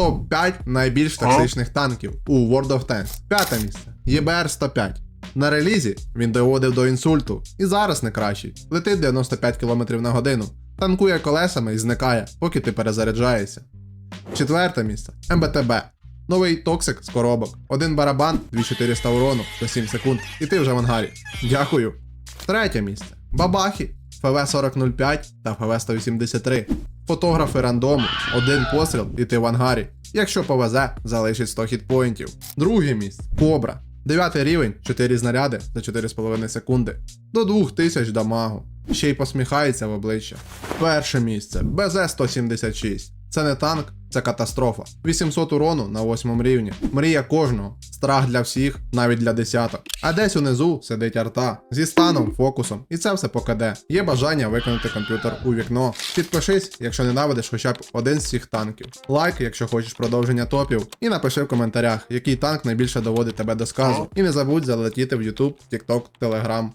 Топ-5 найбільш токсичних танків у World of Tanks. П'яте місце. ЄБР 105. На релізі він доводив до інсульту і зараз не кращий. Летить 95 км на годину, танкує колесами і зникає, поки ти перезаряджаєшся. Четверте місце МБТБ. Новий токсик з коробок. Один барабан, 2400 урону за 7 секунд, і ти вже в ангарі. Дякую. Третє місце. Бабахи, ФВ-4005 та ФВ-183. Фотографи рандому, один постріл і ти в ангарі. Якщо повезе, залишить 100 хітпоінтів. Друге місце. Кобра. 9 рівень, 4 знаряди за 4,5 секунди. До 2000 дамагу. Ще й посміхається в обличчя. Перше місце. БЗ-176. Це не танк, це катастрофа. 800 урону на 8 рівні. Мрія кожного. Страх для всіх, навіть для десяток. А десь унизу сидить арта зі станом, фокусом, і це все по КД. Є бажання виконати комп'ютер у вікно. Підпишись, якщо ненавидиш хоча б один з цих танків. Лайк, якщо хочеш продовження топів. І напиши в коментарях, який танк найбільше доводить тебе до сказу. І не забудь залетіти в YouTube, TikTok, Telegram.